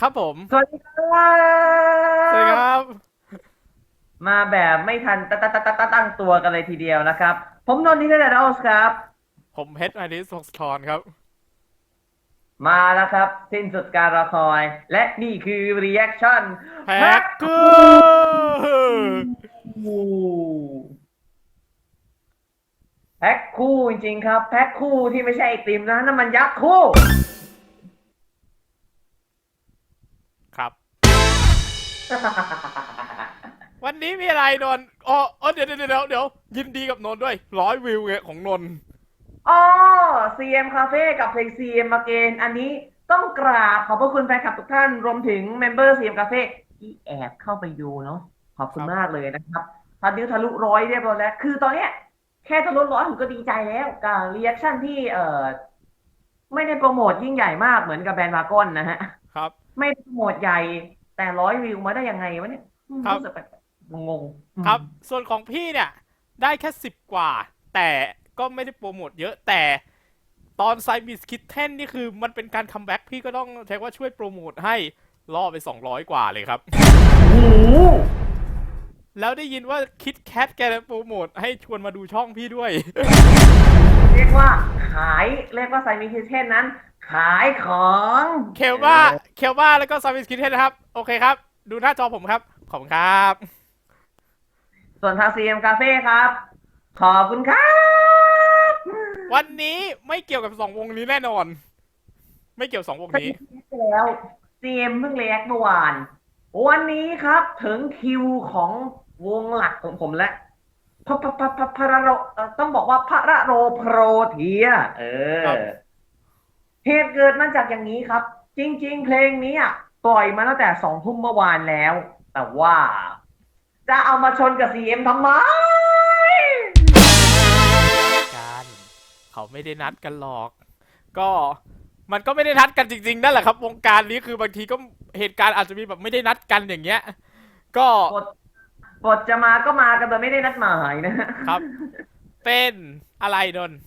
ครับผม สวัสดีครับสวัสดีครับ มาแบบไม่ทันตะตะตะตะตะตั้งตัวกันเลยทีเดียวนะครับ ผมนนท์นิเทศดอสครับ ผมเพชรอาริสกทอนครับ มาแล้วครับ สิ้นสุดการรอคอย และนี่คือ reaction แพ็กเกอร์คู่แพ็คคู่จริงๆครับ แพ็คคู่ที่ไม่ใช่ไอติมนะนั่นมันยักษ์คู่ วันนี้มีอะไรนนท์อ๋ออ๋อเดี๋ยวเดี๋ยวเดี๋ยวเดี๋ยวยินดีกับนนท์ด้วยร้อยวิวไงของนนท์อ๋อ CM Cafe กับเพลง CM Again อันนี้ต้องกราบขอบพระคุณแฟนคลับทุกท่าน รวมถึงเมมเบอร์ CM Cafe ที่แอบเข้าไปดูเนาะขอบคุณมากเลยนะครับตอนนี้ทะลุร้อยเรียบร้อยแล้ว คือตอนเนี้ยแค่ทะลุร้อยผมก็ดีใจแล้วกับรีแอคชั่นที่เอ่อไม่ได้โปรโมทยิ่งใหญ่มากเหมือนกับแบรนด์วากอนนะฮะ ครับ ไม่ได้โปรโมทใหญ่ แต่ร้อยวิวมาได้ยังไงวะเนี่ยอืมครับ รู้สึกแปลกๆงงๆครับ ส่วนของพี่เนี่ย ได้แค่สิบกว่า แต่ก็ไม่ได้โปรโมทเยอะแต่ตอนไซบิสคิทเทนนี่คือมันเป็นการคัมแบ็กพี่ก็ต้องใช้ว่าช่วยโปรโมทให้ล่อไป 200 กว่าเลยครับ โอ้โหแล้วได้ยินว่าคิดแคทแกโปรโมทให้ชวนมาดูช่องพี่ด้วย เรียกว่าขายเรียกว่าไซมิคิเทนนั้น ขายของเคลบ้าเคลบ้าแล้วก็ซาวิสคิทเทนนะครับ โอเคครับ ดูหน้าจอผมครับ ขอบคุณครับ ส่วนทาง CM Cafe ครับ ขอบคุณครับ วันนี้ไม่เกี่ยวกับสองวงนี้แน่นอน ไม่เกี่ยวสองวงนี้ แล้ว CM เพิ่งเรียกเมื่อวาน วันนี้ครับถึงคิวของวงหลักของผมแล้ว พระพระพระพระพระโรเอ่อต้องบอกว่าพระโรโปรเทียเอครัอบเหตุเกิดมาจากอย่างนี้ครับ จริง ๆ เพลงนี้อะปล่อยมาตั้งแต่สองทุ่มเมื่อวานแล้ว แต่ว่า จะเอามาชนกับ CM ทำไม กันเขาไม่ได้นัดกันหรอก ก็มันก็ไม่ได้นัดกันจริงๆนั่นแหละครับ วงการนี้คือบางทีก็เหตุการณ์อาจจะมีแบบไม่ได้นัดกันอย่างเงี้ย ก็บท บทจะมาก็มากันโดยไม่ได้นัดหมายนะฮะครับ เป็นอะไรนนท์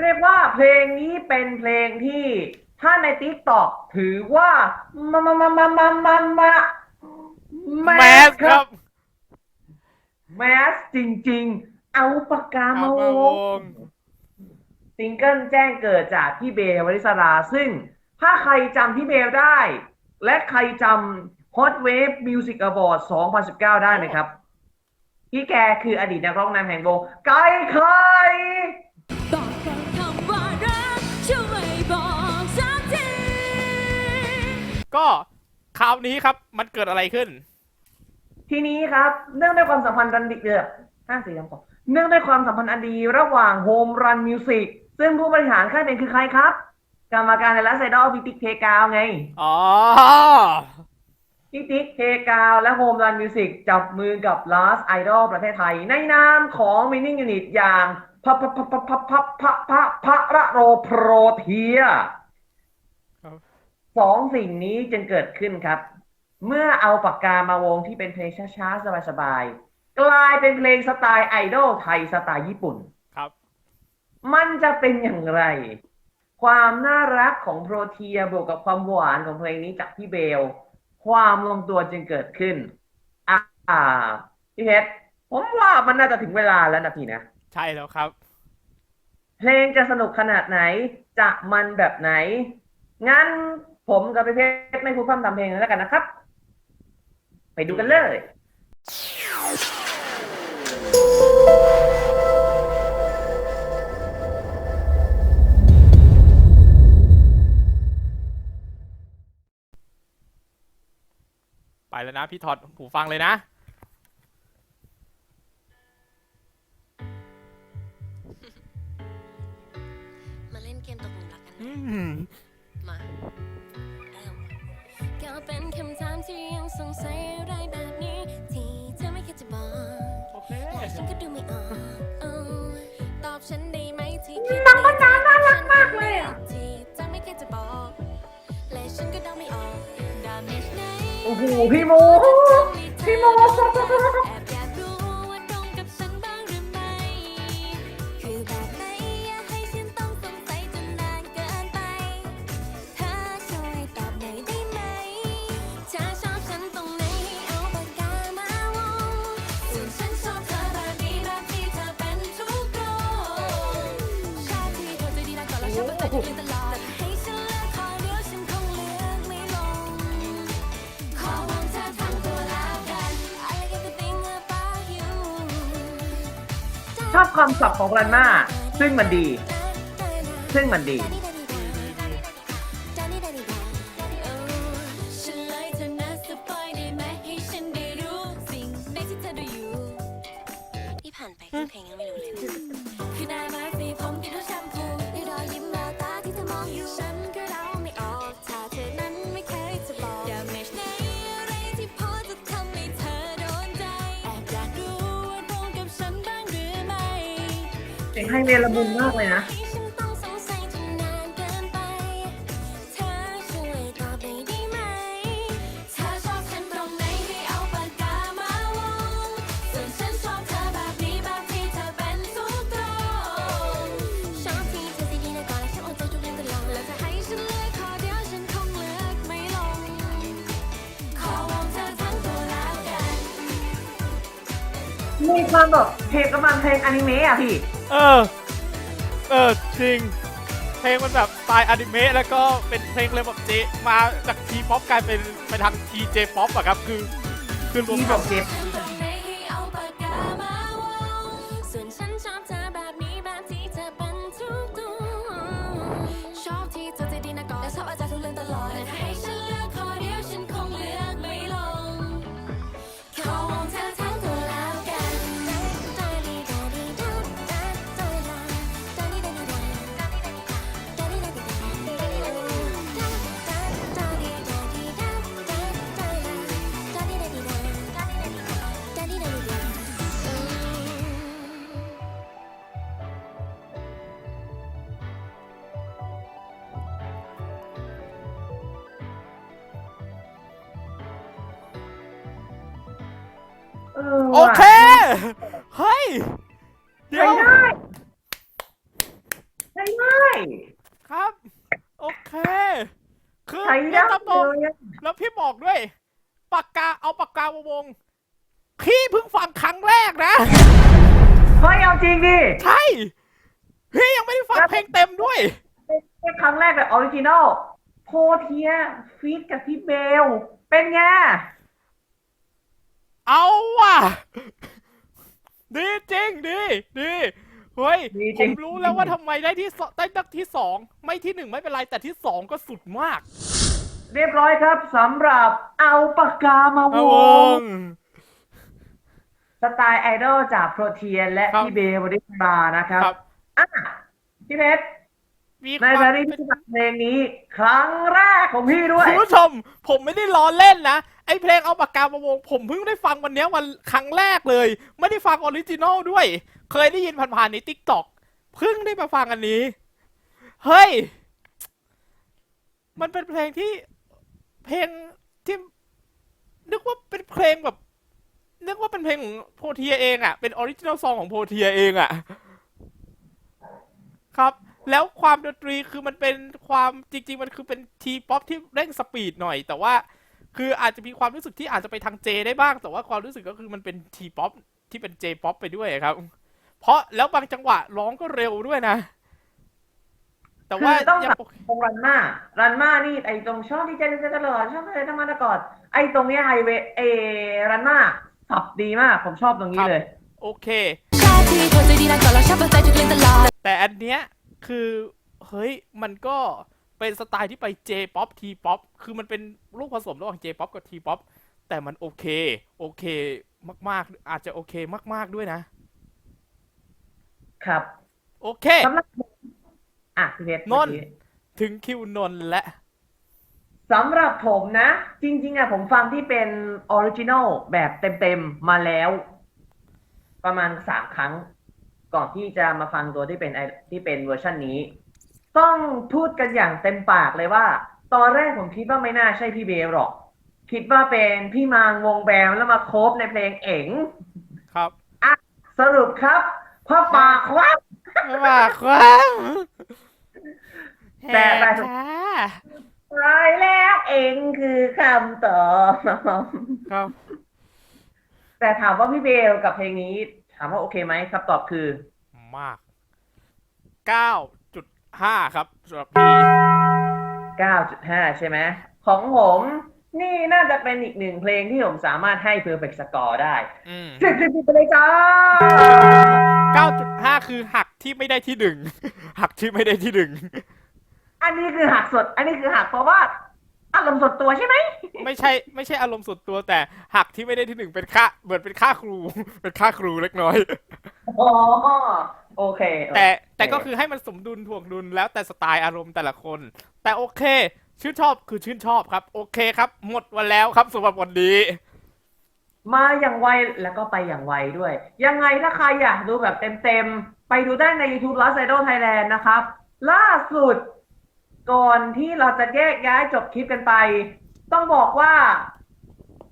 เรียกว่าเพลงนี้เป็นเพลงที่ถ้าในติ๊กต็อกถือว่ามามามามามามามาแมสครับ แมสจริง ๆ เอาปากกาเอามามาวงงซิงเกิลแจ้งเกิดจากพี่เบลวริศราซึ่ง ถ้าใครจำพี่เบลได้ และใครจำ Hot Wave Music Award 2019 ได้ไหมครับ พี่แกคืออดีตนักร้องนำแห่งวงไก่ไข่บอกกับคำว่ารักช่วยบอกสักทีก็คราวนี้ครับมันเกิดอะไรขึ้น ทีนี้ครับ เนื่องด้วยความสัมพันธ์อันดีเดือดห้าสี่สามสองเนื่องด้วยความสัมพันธ์อันดีระหว่างโฮมรันมิวสิกซึ่งผู้บริหารค่ายเพลงคือใครครับ กรรมการในรัสไซดอลพิติกเทกาวไง อ๋อ พิติกเทกาวและโฮมรันมิวสิกจับมือกับ Last Idol ประเทศไทย ในนามของ Mining Unit อย่างพะพะพะพะพะพะพะพะพะระโรโปรเทียครับสองสิ่งนี้จึงเกิดขึ้นครับ เมื่อเอาปากกามาวงที่เป็นเพลงช้าๆ สบายๆ กลายเป็นเพลงสไตล์ไอดอลไทยสไตล์ญี่ปุ่นครับ มันจะเป็นอย่างไร ความน่ารักของโปรเทียบวกกับความหวานของเพลงนี้จากพี่เบล ความลงตัวจึงเกิดขึ้นอ่าอ่าพี่เพชรผมว่ามันน่าจะถึงเวลาแล้วนะพี่นะ ใช่แล้วครับ เพลงจะสนุกขนาดไหน จะมันแบบไหน งั้นผมกับพี่เพชรไม่พูดพร่ำทำเพลงแล้วกันนะครับ ไปดูกันเลย แล้วนะ พี่ถอดหูฟังเลยนะ มาเล่นเกมตกหลุมรักกันอืนะมมาเริ่มก็เป็นคำถามที่ยังสงสัยอะไรแบบนี้ ที่เธอไม่คิดจะบอกโอเคและฉันก็ดูไม่ออกเออตอบฉันได้ไหมที่คิดน้องก็น่ารักมากเลยอะที่เธอไม่คิดจะบอก และฉันก็เดาไม่ออก โอ้โหพี่โมพี่โมโอ้ อบความสับของรันมาซึ่งมันดี ซึ่งมันดี เอเป็นทุกตรงชอบที่เธอใจดีนะก่อนและฉันอดใจทุกเลอดแล้วจะให้เลือกขอเดียวฉันคงเลือกไม่ลงขอวอนเธอทั้งตัวแล้วกันมีความแบบเพลงประมาณเพลงอนิเมะอะพี่ เออ เออจริง เพลงมันแบบสไตล์อนิเมะแล้วก็เป็นเพลงเลยแบบเจมาจากทีป๊อปกลายเป็นไปทางทีเจป๊อปอะครับ คือ คือรวมที่บกับเจ็บตรงไหนให้เอาปากกามาวงส่วนฉันชอบที่เธอเป็นทุกตัวชอบที่เธอใจดีนะก่อนและชอบอาจาร ออโอว่ะเค เฮ้ย เดี๋ยใช้ว ได้ใช้ได้ครับ โอเค คือใช้แล้ได้วตะโปเลยอะแล้วพี่บอกด้วย ปากกา เอาปากกามาวงพี่เพิ่งฟังครั้งแรกนะ เฮ้ยเอาจริงดิใช่ พี่ยังไม่ได้ฟังเพลงเต็มด้วย เป็นครั้งแรกแบบออริจินอลโพเทียฟีดกับพี่เบล เป็นไง เอาว่ะ ดีจริงดีดีเฮ้ยดีผจริง มรู้แล้วว่าทำไมได้ที่สได้ตักที่สองไม่ที่หนึ่งไม่เป็นไรแต่ที่สองก็สุดมากเรียบร้อยครับสำหรับเอาปากกามาวงสไตล์ไอดอลจากโปรเทียและครับพี่เบลวริษรานะครับครับ อะพี่เพชร มีในควาแบมรี่เป็น ที่ฟังเพลงนี้ ครั้งแรกของพี่ด้วย คุณผู้ชม ผมไม่ได้ล้อเล่นนะ ไอเพลงเอาปากกามาวง ผมเพิ่งได้ฟังวันเนี้ยวันครั้งแรกเลย ไม่ได้ฟังออริจินอลด้วย เคยได้ยินผ่านๆในทิกตอกเพิ่งได้มาฟังอันนี้ เฮ้ย มันเป็นเพลงที่ เพลงที่ นึกว่าเป็นเพลงแบบ นึกว่าเป็นเพลงของโพเทียเองอะ่ะเป็นออริจินอลซองของโพเทียเองอะ่ะครับ แล้วความดนตรีคือมันเป็นความจริง ๆ มันคือเป็นทีป๊อปที่เร่งสปีดหน่อย แต่ว่าคืออาจจะมีความรู้สึกที่อาจจะไปทางเจได้บ้าง แต่ว่าความรู้สึกก็คือมันเป็นทีป๊อปที่เป็นเจป๊อปไปด้วยครับ เพราะแล้วบางจังหวะร้องก็เร็วด้วยนะ แต่ว่าคือต้องยังแบบตรงรันมารันมานี่ไอตรงชอบที่เจนจะตลอดชอบอะไรทั้งมาตะกอดไอตรงเนี้ยไฮเวเอรันมาสับดีมาก ผมชอบตรงนี้เลย โอเคชอบที่เธอใจดีนะก่อนแล้วชอบเอาใจทุกเรื่องตลอด แต่อันเนี้ย คือเฮ้ยมันก็เป็นสไตล์ที่ไป J-POP T-POP คือมันเป็นลูกผสมระหว่าง J-POP กับ T-POP แต่มันโอเค โอเคมาก ๆ อาจจะโอเคมาก ๆด้วยนะ ครับ โอเคสำหรับผมอะพี่เพชรนนท์เมื่อกี้ถึงคิวนนท์และ สำหรับผมนะ จริง ๆอะผมฟังที่เป็นออริจินอลแบบเต็ม ๆ มาแล้ว ประมาณสามครั้ง ก่อนที่จะมาฟังตัวที่เป็นไอที่เป็นเวอร์ชันนี้ ต้องพูดกันอย่างเต็มปากเลยว่า ตอนแรกผมคิดว่าไม่น่าใช่พี่เบลหรอก คิดว่าเป็นพี่มางวงแบมแล้วมาโคฟในเพลงเอ๋งครับอะสรุปครับพ่อปากครับไม่ว่าครับแต่แต่แหกค่ะตายแล้วเองคือคำตอบครับ แต่ถามว่าพี่เบลกับเพลงนี้ ถามว่าโอเคไหมคำตอบคือ มากเก้าจุด9.5 ครับสำหรับพี่9.5 ใช่ไหมของผม นี่น่าจะเป็นอีกหนึ่งเพลงที่ผมสามารถให้ perfect score ได้อืมสิบสิบสิบไปเลยจ้า9.5 คือหักที่ไม่ได้ที่หนึ่ง หักที่ไม่ได้ที่หนึ่ง อันนี้คือหักสด อันนี้คือหักเพราะว่า อารมณ์สดตัวใช่ไหมไม่ใช่ไม่ใช่อารมณ์ส่วนตัวแต่หักที่ไม่ได้ที่หนึ่งเป็นค่าเหมือนเป็นค่าครู เป็นค่าครูเล็กน้อย อ๋อโอเคแต่แต่โอเคก็คือให้มันสมดุลถ่วงดุลแล้วแต่สไตล์อารมณ์แต่ละคน แต่โอเค ชื่นชอบคือชื่นชอบครับ โอเคครับ หมดวันแล้วครับสำหรับวันนี้ มาอย่างไวแล้วก็ไปอย่างไวด้วย ยังไงถ้าใครอยากดูแบบเต็มๆ ไปดูได้ใน YouTube Last Idol Thailand นะครับ ล่าสุด ก่อนที่เราจะแยกย้ายจบคลิปกันไป ต้องบอกว่า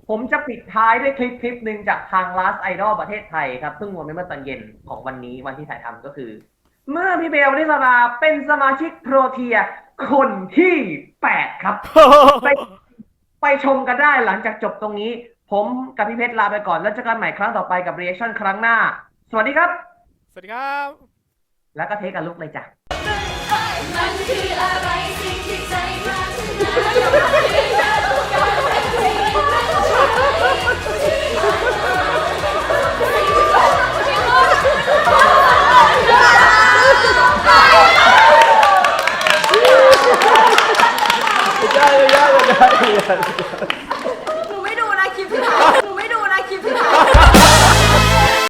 ผมจะปิดท้ายด้วยคลิปคลิปหนึ่งจากทาง Last Idol ประเทศไทยครับเพิ่งลงไปเมื่อตอนเย็นของวันนี้วันที่ถ่ายทำก็คือ เมื่อพี่เบลนิสราเป็นสมาชิกโปรเทียคนที่8ครับไปไปชมกันได้หลังจากจบตรงนี้ ผมกับพี่เพชรลาไปก่อนแล้วเจอกันใหม่ครั้งต่อไปกับ reaction ครั้งหน้า สวัสดีครับ สวัสดีครับ แล้วก็เทคกันลุกเลยจ้ะ มันคืออะไรสิ่งที่ใจปรารถนา